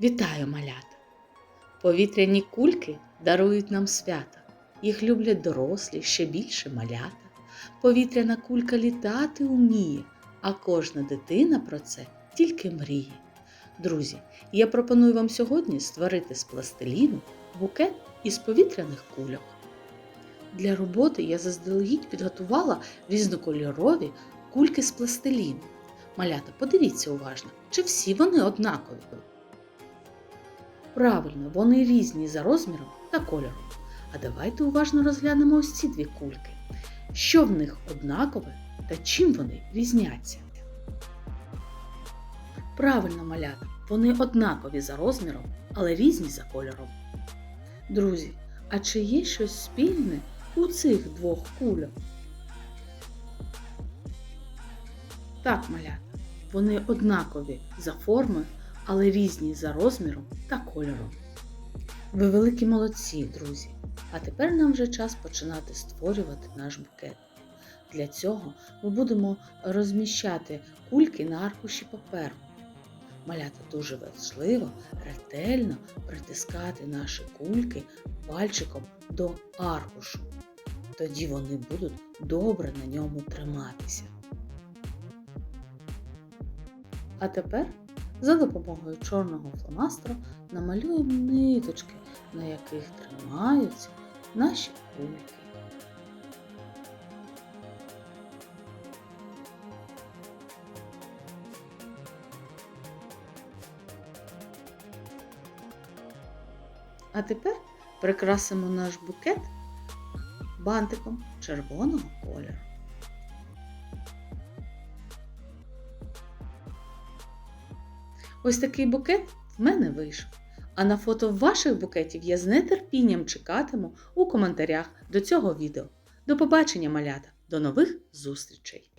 Вітаю, малята! Повітряні кульки дарують нам свята. Їх люблять дорослі, ще більше малята. Повітряна кулька літати уміє, а кожна дитина про це тільки мріє. Друзі, я пропоную вам сьогодні створити з пластиліну букет із повітряних кульок. Для роботи я заздалегідь підготувала різнокольорові кульки з пластиліну. Малята, подивіться уважно, чи всі вони однакові. Правильно, вони різні за розміром та кольором. А давайте уважно розглянемо ось ці дві кульки. Що в них однакове та чим вони різняться? Правильно, малята, вони однакові за розміром, але різні за кольором. Друзі, а чи є щось спільне у цих двох кульок? Так, малята, вони однакові за формою, але різні за розміром та кольором. Ви великі молодці, друзі! А тепер нам вже час починати створювати наш букет. Для цього ми будемо розміщати кульки на аркуші паперу. Малята дуже важливо ретельно притискати наші кульки пальчиком до аркушу. Тоді вони будуть добре на ньому триматися. А тепер за допомогою чорного фломастера намалюємо ниточки, на яких тримаються наші кульки. А тепер прикрасимо наш букет бантиком червоного кольору. Ось такий букет в мене вийшов. А на фото ваших букетів я з нетерпінням чекатиму у коментарях до цього відео. До побачення, малята! До нових зустрічей!